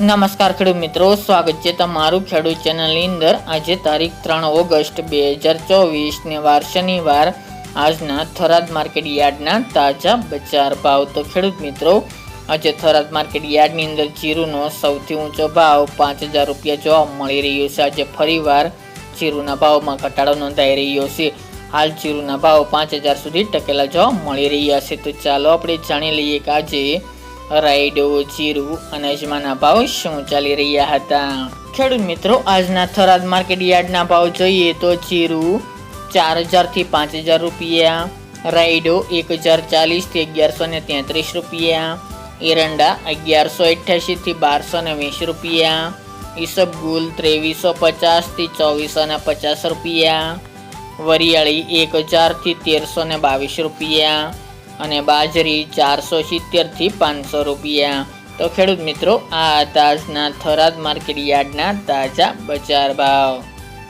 નમસ્કાર ખેડૂત મિત્રો, સ્વાગત છે તમારું ખેડૂત ચેનલની અંદર. આજે તારીખ ત્રણ ઓગસ્ટ બે હજાર ચોવીસને વાર શનિવાર. આજના થરાદ માર્કેટ યાર્ડના તાજા બજાર ભાવ. તો ખેડૂત મિત્રો, આજે થરાદ માર્કેટ યાર્ડની અંદર જીરુનો સૌથી ઊંચો ભાવ પાંચ હજાર રૂપિયા જોવા મળી રહ્યો છે. આજે ફરીવાર જીરુના ભાવમાં ઘટાડો નોંધાઈ રહ્યો છે. હાલ જીરુના ભાવ પાંચ હજાર સુધી ટકેલા જોવા મળી રહ્યા છે. તો ચાલો આપણે જાણી લઈએ કે આજે રાયડો, જીરું અને અજમાના ભાવ શું ચાલી રહ્યા હતા? ખેડૂત મિત્રો, આજના થરાદ માર્કેટ યાર્ડના ભાવ જોઈએ તો જીરું ચાર હજારથી પાંચ હજાર રૂપિયા, રાયડો એક હજાર ચાલીસથી અગિયારસો ને તેત્રીસ રૂપિયા, એરંડા અગિયારસો અઠ્યાસીથી બારસો ને વીસ રૂપિયા ઈસબગુલ ત્રેવીસો પચાસથી ચોવીસો ને પચાસ રૂપિયા, વરિયાળી એક હજારથી તેરસો ને બાવીસ રૂપિયા અને બાજરી ચારસો સિત્તેરથી પાંચસો રૂપિયા. તો ખેડૂત મિત્રો, આ તાજના થરાદ માર્કેટ યાર્ડના તાજા બજાર ભાવ.